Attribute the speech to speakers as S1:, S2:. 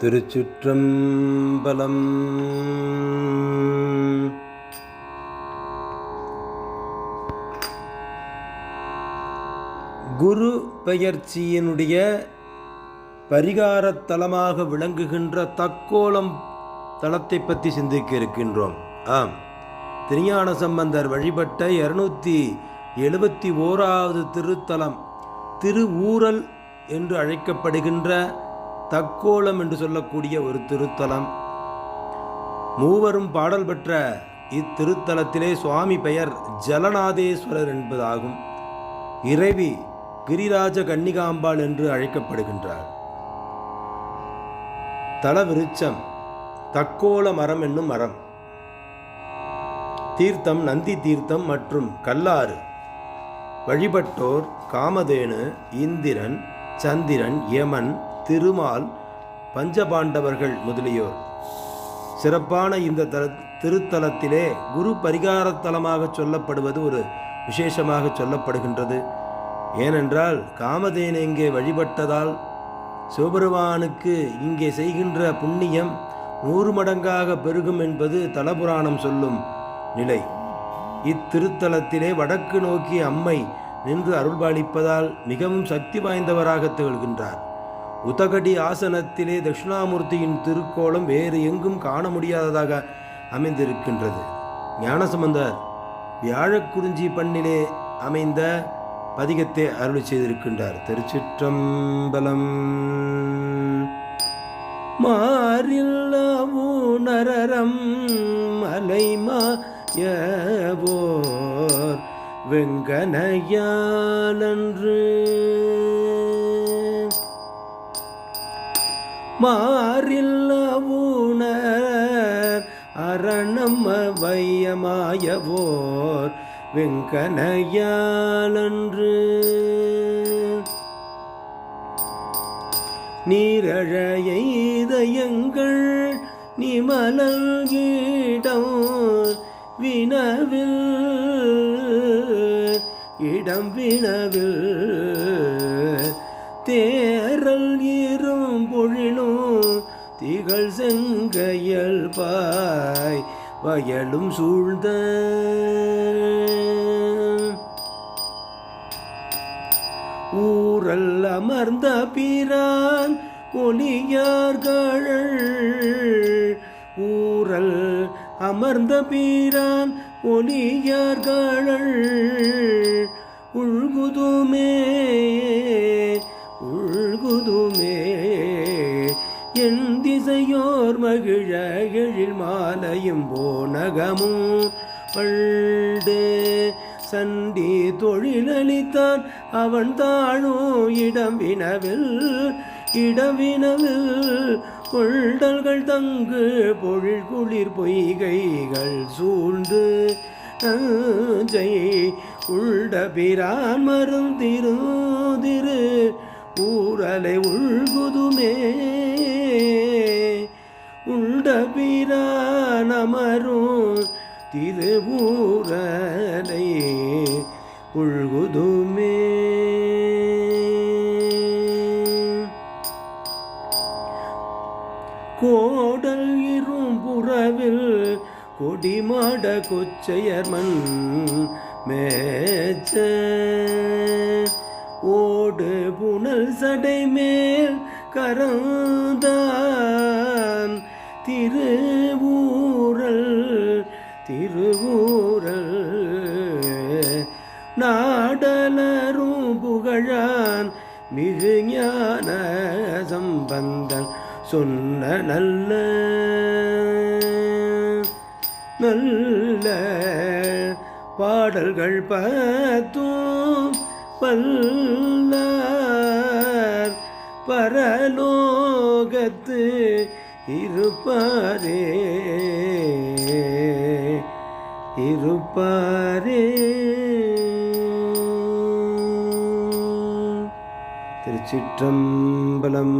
S1: திருச்சிற்றம்பலம். குரு பெயர்ச்சியினுடைய பரிகாரத் தலமாக விளங்குகின்ற தக்கோலம் தளத்தை பற்றி சிந்திக்க இருக்கின்றோம். ஆம். திருஞான சம்பந்தர் வழிபட்ட இருநூற்றி எழுபத்தி ஓராவது திருத்தலம் திருவூரல் என்று அழைக்கப்படுகின்ற தக்கோலம் என்று சொல்லக்கூடிய ஒரு திருத்தலம். மூவரும் பாடல் பெற்ற இத்திருத்தலத்திலே சுவாமி பெயர் ஜலநாதேஸ்வரர் என்பதாகும். இறைவி கிரிராஜ கன்னிகாம்பாள் என்று அழைக்கப்படுகின்றார். தலவிருச்சம் தக்கோல மரம் என்னும் மரம். தீர்த்தம் நந்தி தீர்த்தம் மற்றும் கல்லாறு. வழிபட்டோர் காமதேனு இந்திரன் சந்திரன் யமன் திருமால் பஞ்சபாண்டவர்கள் முதலியோர். சிறப்பான இந்த தல திருத்தலத்திலே குரு பரிகாரத்தலமாக சொல்லப்படுவது ஒரு விசேஷமாக சொல்லப்படுகின்றது. ஏனென்றால் காமதேன் இங்கே வழிபட்டதால் சிவபெருமானுக்கு இங்கே செய்கின்ற புண்ணியம் நூறு மடங்காக பெருகும் என்பது தலபுராணம் சொல்லும் நிலை. இத்திருத்தலத்திலே வடக்கு நோக்கி அம்மை நின்று அருள்பாலிப்பதால் மிகவும் சக்தி வாய்ந்தவராக திகழ்கின்றார். உதகடி ஆசனத்திலே தட்சிணாமூர்த்தியின் திருக்கோலம் வேறு எங்கும் காண முடியாததாக அமைந்திருக்கின்றது. ஞானசம்பந்தர் வியாழக்குறிஞ்சி பண்ணிலே அமைந்த பதிகத்தை அருள் செய்திருக்கின்றார். திருச்சிற்றம்பலம். மாறில்ல ஊனரம் மலைமாயவோர் வெங்கனையாலன்று மாறில்ல ஊனர். அரணம் வையமாயவோர் வெங்கனையாலன்று. நீரழையங்கள் நிமலல் இடம் வினவில். இடம் வினவில். தே செங்கையல் பாய் வயலும் சூழ்ந்த ஊரல் அமர்ந்த பிரான் ஒளியார்கள் ஊரல் அமர்ந்த பிரான் ஒளியார்கள் மகிழ மாலையும் போனகமும் பண்டு சண்டி தொழிலளித்தான். அவன் தாழும் இடம் வினவில் இடம் வினவில் கொண்டல்கள் தங்கு பொழில் குளிர் பொய்கைகள் சூழ்ந்து ஜெய் உள்ள பிரான் மருந்திரு திரு ஊரலை உள்குதுமே. திருவூரலை உழ்குதுமே கோடல் இரும்புறவில் கொடிமாட கொச்சையர்மன் மேச்ச. ஓடு புனல் சடை மேல் கரந்தான் திருவூர் திருவூரல் நாடலரும் புகழான் மிகு ஞான சம்பந்தன் சொன்ன நல்ல நல்ல பாடல்கள் பத்தும் பல்லார் பரலோகத்து இருப்பாரே இருப்பாரே திருச்சிற்றம்பலம்.